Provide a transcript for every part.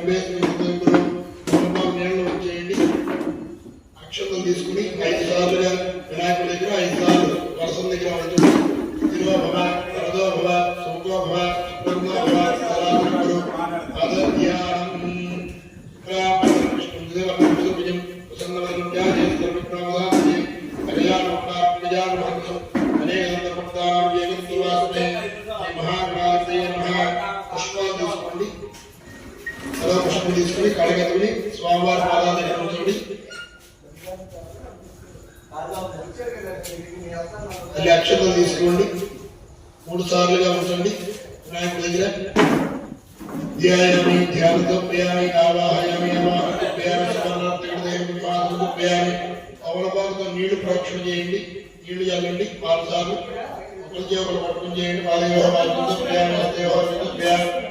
ప్రీతి నీళ్ళు వచ్చేయండి తీసుకుని ఐదు సార్లుగా వినాయకుడి దగ్గర ఐదు సార్లు వరసం దగ్గర ఉంటుంది స్థిరో భవ వరదో భవ సుఖో భవ శుభ్రమో భవ సదాశంకరు అనేక మహా సదా తీసుకుని కడగతుని స్వామివారి పాదాల దగ్గర ఉంచండి తల్లి అక్షతలు తీసుకోండి. మూడు సార్లుగా ఉంచండి. వినాయకుడి దగ్గర. ధ్యాయామి ధ్యానంతో ప్రియామి ఆవాహయామి ఆవాహన ప్రియామి స్మరణార్థం ప్రియామి. అవలపాలతో నీళ్ళు ప్రోక్షణ చేయండి. నీళ్ళు చల్లండి. ఆరు సార్లు ఒకరికి ఒకరు పట్టుకుని చేయండి. పాదయోహ పాదంతో ప్రియామి హస్తయోహ ప్రియామి.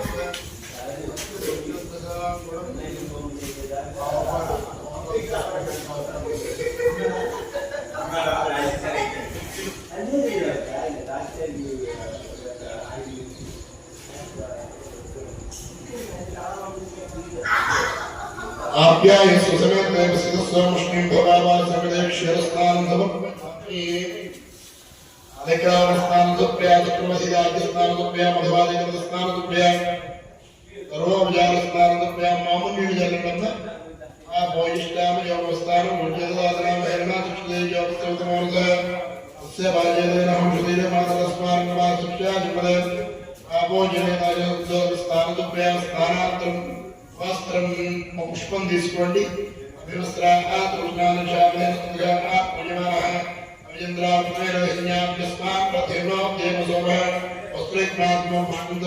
आप्याय सुसमेत में सिद्धस्वमुष्णिं भोगावार समिदेव शिरस्थान धम अधिकावस्थान दुप्रिया दुप्रमसिदार्थ स्थान दुप्रिया मधुवादी दुप्रस्थान दुप्रिया सर्वोपचार स्थान दुप्रिया मामुनी विचार करना യോമസ്ഥാനം స్థానాంతరం వస్త్రం పుష్పం తీసుకోండి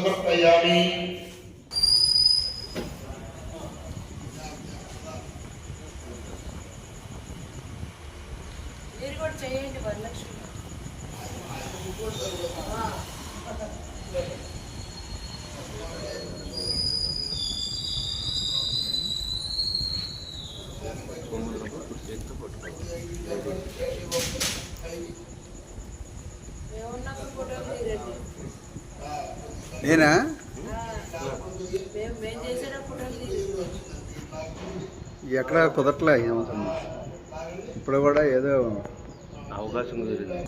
వస్త్రయామి చేయండి వరలక్ష్మి. నేనా? ఎక్కడ కుదరట్లే ఏమవుతుంది ఇప్పుడు కూడా ఏదో అవకాశం కుదిరింది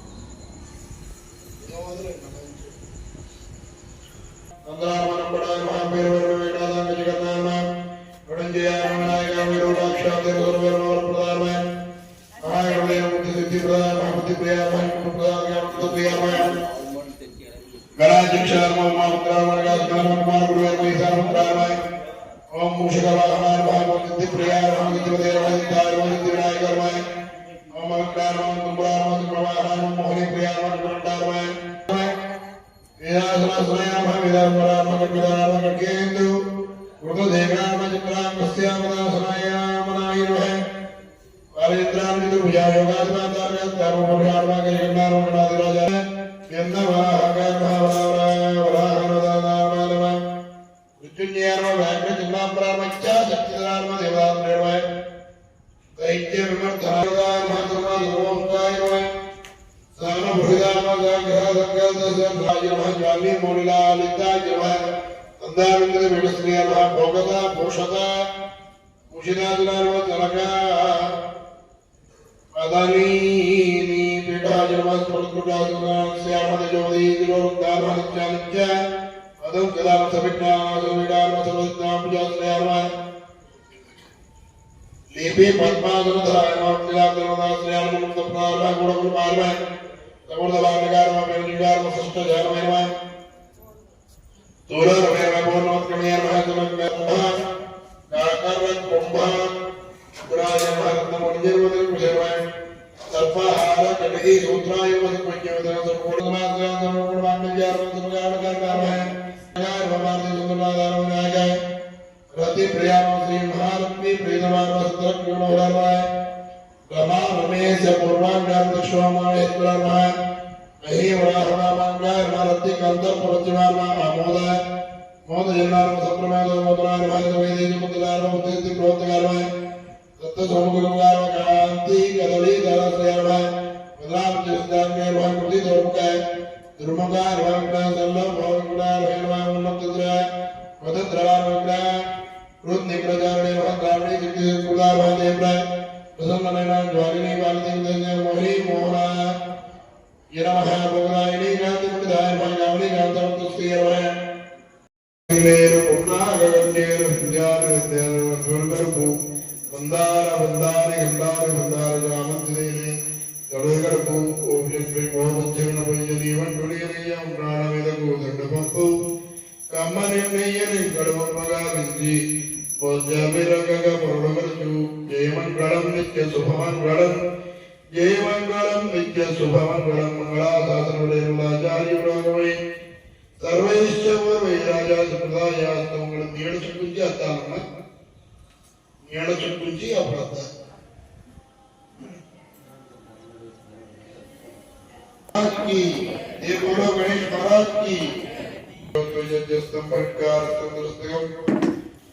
अमलकारवान स्वामी मौलिलालिताय नमः तन्दानन्दन विडस्त्रिय नमः भोगता भूषता भूषितादिनारो तलका पदानीनि पीठाय नमः स्फुटकुटादिनास्यामदजोदीतिरोक्तामहत्यानित्य पदं कदामसविज्ञामसविज्ञामसविज्ञामपूजाश्रया नमः लिपि पद्माधरधाय नमः क्रीडाकर्मदाश्रया नमः गुणकुलपालमः పెరుగారమ సృష్ట జానమైన దూరమైన పూర్ణోత్కమేన సమగ్ర కాకర్వ కుంభ పురాజన రత్నముల આવતીકાલ પ્રતિમાનમાં આમોદય મોદ જન્માનો સપ્રમાદો મોદનાર ભાઈ દોઈ દેજી મુદલાર મુક્તિ પ્રોતગાર ભાઈ દત્ત સોમગુરુગાર કાંતિ કદળી દરસયાર ભાઈ બદલામ ચિસ્તાર કે ભાઈ મુક્તિ દોરકાય ધર્મકાર ભાગના સલ્લો ભાવગુણાર હેલવા ઉન્નત દ્રય મદદ દ્રવા મગ્રા કૃત નિપ્રજારણે ભાગ ગામડી જિતિ કુલાર ભાઈ દેવરાય પ્રસન્ન નયના જ્વાલિની બાલતી દેજે મોહી મોહના યરમહ ભોગલાયની സർവഗുണം മംഗളാശാസനങ്ങളുടെയുള്ള ആചാര്യനാകവേ സർവൈശ്വരമേ രാജാ സമ്പ്രദായ തങ്ങളും നീളച്ചുക്കുഞ്ചി അത്താണെന്ന് നീളച്ചുക്കുഞ്ചി അപ്പുറത്ത് की देवगुरु गणेश महाराज की संपर्कार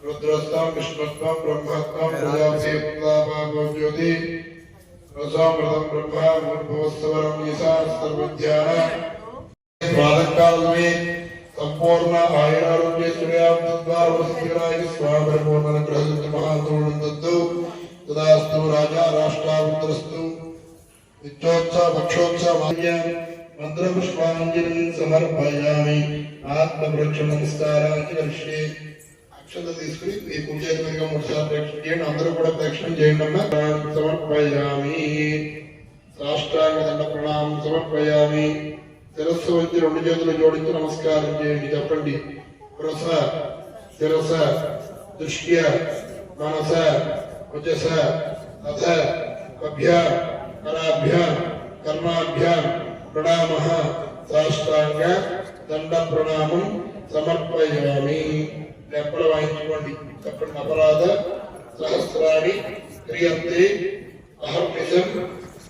रुद्रस्ताम विष्णुस्ताम ब्रह्मास्ताम प्रजापति ज्योति रसोमृतम ब्रह्मा मुर्भवस्वरम ईशा सर्वज्ञान प्रातःकाल में संपूर्ण आयुरारोग्य श्रेयाम तद्वारवस्तिराय स्वाभरपूर्ण ग्रहण महातोरण तत्तु तदास्तु राजा राष्ट्रावतरस्तु नित्योच्च भक्षोच्च मान्य मंत्र पुष्पांजलि समर्पयामि आत्मवृक्ष नमस्कारांजलि करिष्ये అక్షత తీసుకుని ఈ పూజ కనుక మూడుసార్లు ప్రేక్షణ చేయండి అందరూ కూడా ప్రేక్షణ చేయండి అమ్మా సమర్పయామి సాష్టాంగ దండ ప్రణామం సమర్పయామి శిరస్సు వచ్చి రెండు చేతులు జోడించి నమస్కారం చేయండి చెప్పండి పురస శిరస దృష్ట్య మనస వచస అథ అభ్య కరాభ్య కర్మాభ్య ప్రణామ సాష్టాంగ దండ ప్రణామం సమర్పయామి దెబ్బలు వాయించుకోండి. చెప్పండి అపరాధ సహస్రాణి క్రియంతే అహం నిజం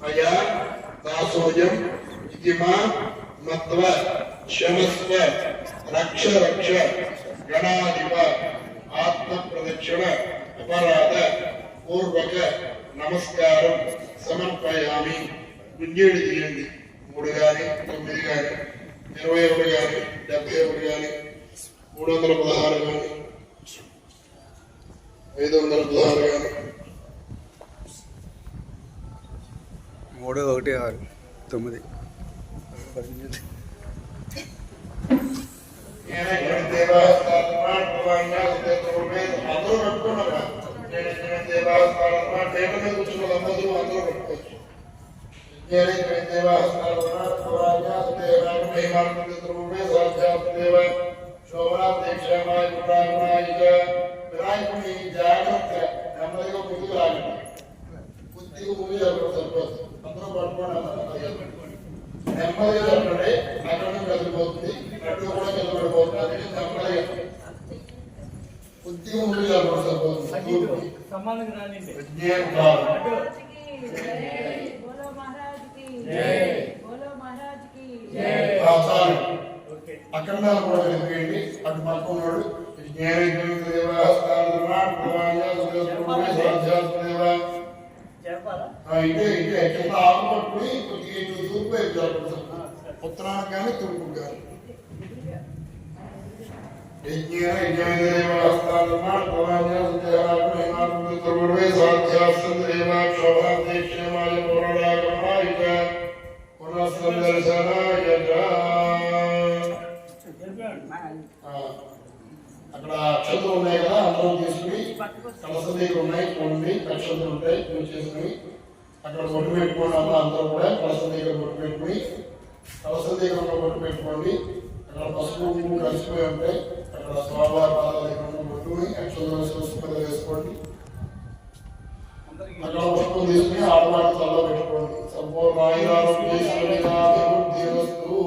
మయా దాసోజం ఇతి మా మత్వ క్షమస్వ రక్ష రక్ష గణాధిప ఆత్మ ప్రదక్షిణ అపరాధ పూర్వక నమస్కారం సమర్పయామి. గుంజేడు తీయండి. మూడు కానీ తొమ్మిది కానీ ఇరవై ఒకటి కానీ డెబ్బై ఒకటి కానీ మూడు వందల పదహారు గాని ఐదు వందల పదహారు గాని మూడు ఒకటి ఆరు. తొమ్మిది. క్షేమాయ కుటుంబాయ వినాయకుడి జాగ్రత్త నెమ్మదిగా ముందుకు రాగండి కొద్దిగా ముందు జరగదు అందరూ పట్టుకోండి నెమ్మదిగా జరగండి అక్కడ కదిలిపోతుంది నడ్డు కూడా కదలబడిపోతుంది నెమ్మదిగా కొద్దిగా ముందు జరగదు సరిపోతుంది ఇదే ఇదే కింద ఆకు పట్టుకుని కొద్దిగా ఇటు తూర్పు వైపు జరుగుతుంది ఉత్తరానికి కానీ తూర్పు కానీ చెప్పాడు అక్కడ అక్షతలు ఉన్నాయి కదా అందరూ తీసుకుని కలస దగ్గర ఉన్నాయి కొన్ని అక్షతలు ఉంటాయి పూజ చేసుకుని అక్కడ బొట్టు పెట్టుకోండి అమ్మ అందరూ కూడా కలస దగ్గర బొట్టు పెట్టుకుని కలస దగ్గర ఒక బొట్టు పెట్టుకోండి అక్కడ పసుపు కుంకుమ కలిసిపోయి ఉంటాయి అక్కడ స్వామివారి పాదాల దగ్గర ఉన్న బొట్టుని అక్షతలు వేసుకొని వేసుకోండి అందరికి అక్కడ పుష్పం తీసుకుని ఆడవాడి తలలో పెట్టుకోండి సంపూర్ణ ఆయురారోగ్య వస్తు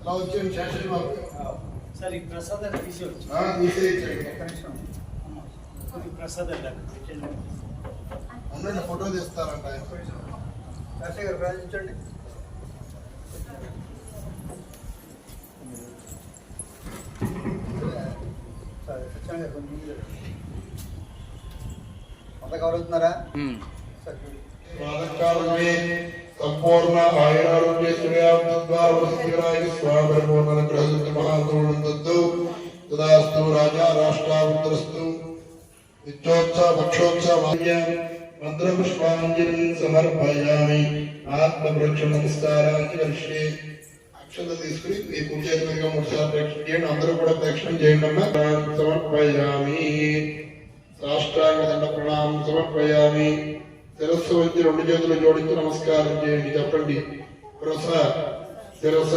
అలా వచ్చేయండి శేషం బాబు సరే ఈ ప్రసాదాన్ని తీసేవచ్చు ఈ ప్రసాదాన్ని ఉండండి ఫోటో తీస్తారంట. శాస్త్రి గారు ప్రార్థించండి. అంతా కవర్ అవుతున్నారా సరే ప్రాతకాలమే సంపూర్ణ ఆయురారోగ్య శ్రేయాబ్దాయ స్వామిపూర్ణ గ్రహంత మహాంతోనందద్దు తదాస్తు రాజా రాష్ట్రావృతరస్తు నిత్యోత్సవ భక్షోత్సవ మంత్రపుష్పాంజలి సమర్పయామి. ఆత్మవృక్ష నమస్కారాన్ని కలిసి అక్షత తీసుకుని ఈ పూజాత్మకంగా మూడుసార్లు ప్రేక్షణ చేయండి. అందరూ కూడా ప్రేక్షణ చేయండి అమ్మా. సమర్పయామి. సాష్టాంగ దండ ప్రణామం సమర్పయామి. శిరస్సు వచ్చి రెండు చేతులు జోడించి నమస్కారం చేయండి చెప్పండి పురస శిరస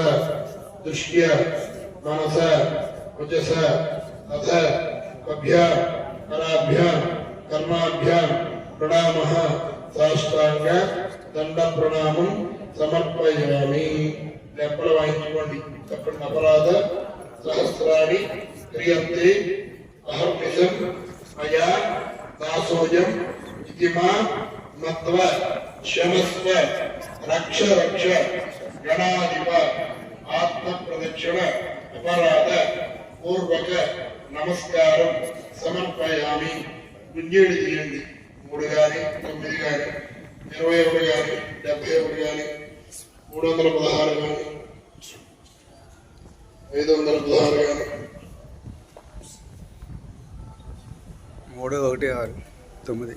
దృష్ట్య మనస వచస అథ అభ్య కరాభ్య కర్మాభ్య ప్రణామ సాష్టాంగ దండ ప్రణామం సమర్పయామి లెప్పలు వాయించుకోండి చెప్పండి అపరాధ సహస్రాణి క్రియంతే అహర్నిశం మయా దాసోజం ఇది మా మత్వ క్షమస్వ రక్ష రక్ష గణాధిప ఆత్మ ప్రదక్షిణ అపరాధ పూర్వక నమస్కారం సమర్పయామి గుంజేడు తీయండి మూడు గాని తొమ్మిది గాని ఇరవై ఒకటి గాని డెబ్బై ఒకటి గాని మూడు వందల పదహారు గాని ఐదు వందల పదహారు గాని మూడు ఒకటి ఆరు తొమ్మిది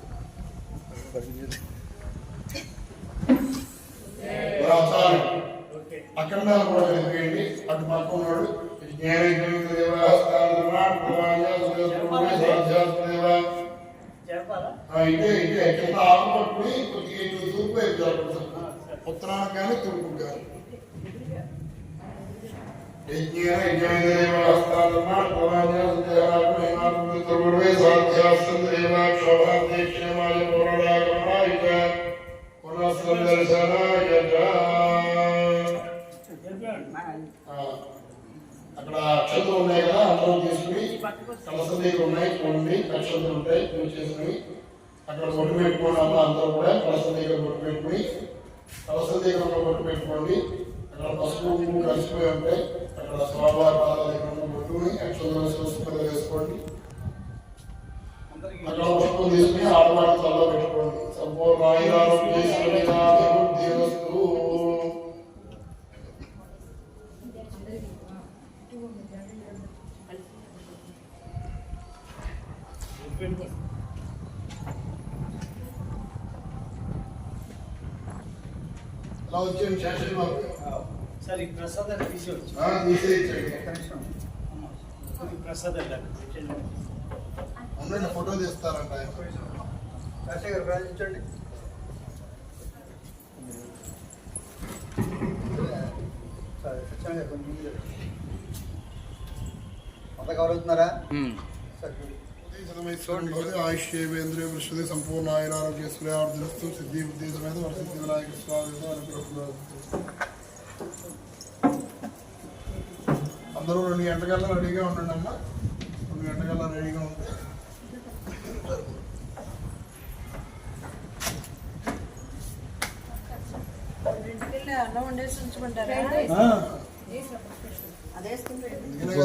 రాసాలు ఓకే అఖండాలు కూడా కలిపేయండి అటు పక్క ఉన్నాడు జ్ఞానేశ్వరి దేవస్థానం చెప్పాలా ఇటే ఇటే కింద ఆకు పట్టుకుని కొద్దిగా ఇటు తూర్పు వైపు జరపచ్చు ఉత్తరానికి కానీ తూర్పు కానీ చెప్పండి అక్కడ అక్షతలు ఉన్నాయి కదా అందరూ తీసుకుని కలసం దగ్గర ఉన్నాయి కొన్ని అక్షతలు ఉంటాయి పూజ చేసుకుని అక్కడ బొట్టు పెట్టుకోండి అమ్మ అందరూ కూడా కలసం దగ్గర బొట్టు పెట్టుకుని కలసం దగ్గర బొట్టు పెట్టుకోండి. అక్కడ పసుపు కలిసిపోయి ఉంటాయి అక్కడ స్వామివారి పాదాల దగ్గర ఉన్న బొట్టుని చూసుకుని వేసుకోండి. అక్కడ పుష్పం తీసుకుని ఆడవాడి తలలో పెట్టుకోండి. వచ్చేయండి శేషం బాబు సరే ఈ ఈ ప్రసాదాన్ని ఉండండి ఫోటో తీస్తారంట గారు ప్రార్థించండి. అంతా కవర్ అవుతున్నారా? ఆయుష్యేంద్రియ సంపూర్ణ ఆయన ఆరోగ్య శ్రేయార్థిస్తూ సిద్ధి సమేత వరసిద్ధి వినాయక స్వామి అనుగ్రహం అందరూ రెండు గంటకల్లా రెడీగా ఉండండి అమ్మా. రెండు గంటకల్లా రెడీగా ఉంటే అన్నం వండేసి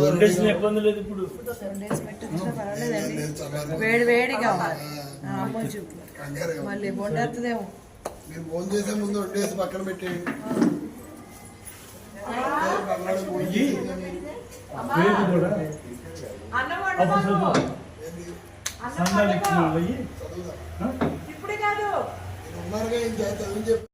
వండేసిన ఇబ్బంది లేదు ఇప్పుడు. చల్లారి- వేడి వేడి కావాలి అమ్మ చూపు. కంగారుగా ఉంది. మళ్ళీ బొండేస్తుందేమో మీరు ఫోన్ చేసే ముందు వండేసి పక్కన పెట్టేయండి సందాలు. ఇచ్చిన వాళ్ళు ఇప్పుడే కాదు. మీరు ఉన్నారుగా ఏం చేస్తారు చెప్పి?